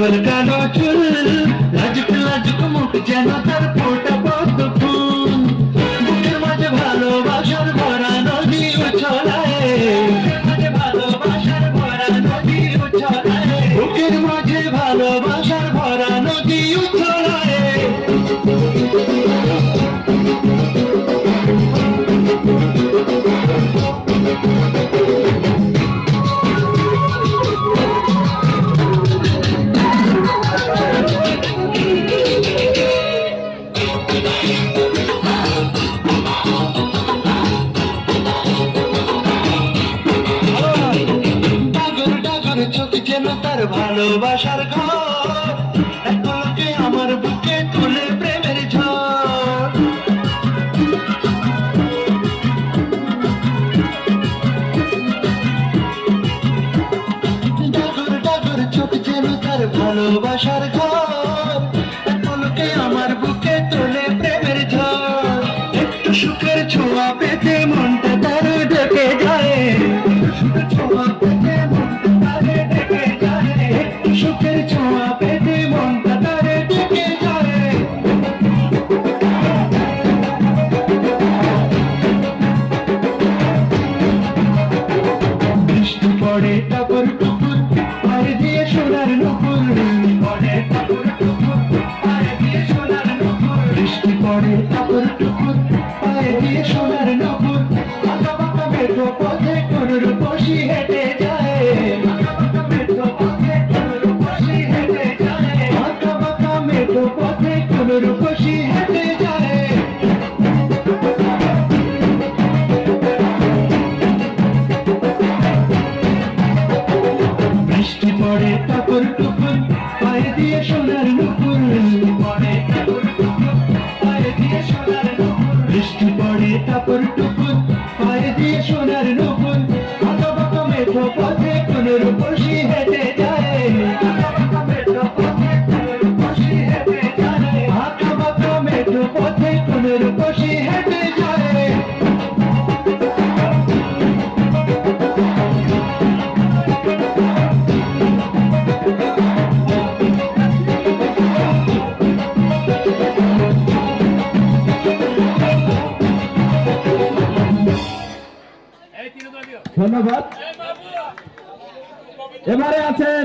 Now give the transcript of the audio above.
পাগল কালো চুল লাজুক লাজুক মুখ যেন তার ফোটা পদ্ম ফুল। বুকের মাঝে ভালোবাসার ভরা নদী উছলায়। বুকের মাঝে ভালোবাসা আমার ভালোবাসার ঘর। এখন যে আমার বুকে তুলে প্রেমের ঝড়। ডাগর ডাগর চোখ যেন তার ভালোবাসার ঘর। পথে কোন বৃষ্টি পড়ে তখন টুকুন ধন্যবাদ। এবারে আছেন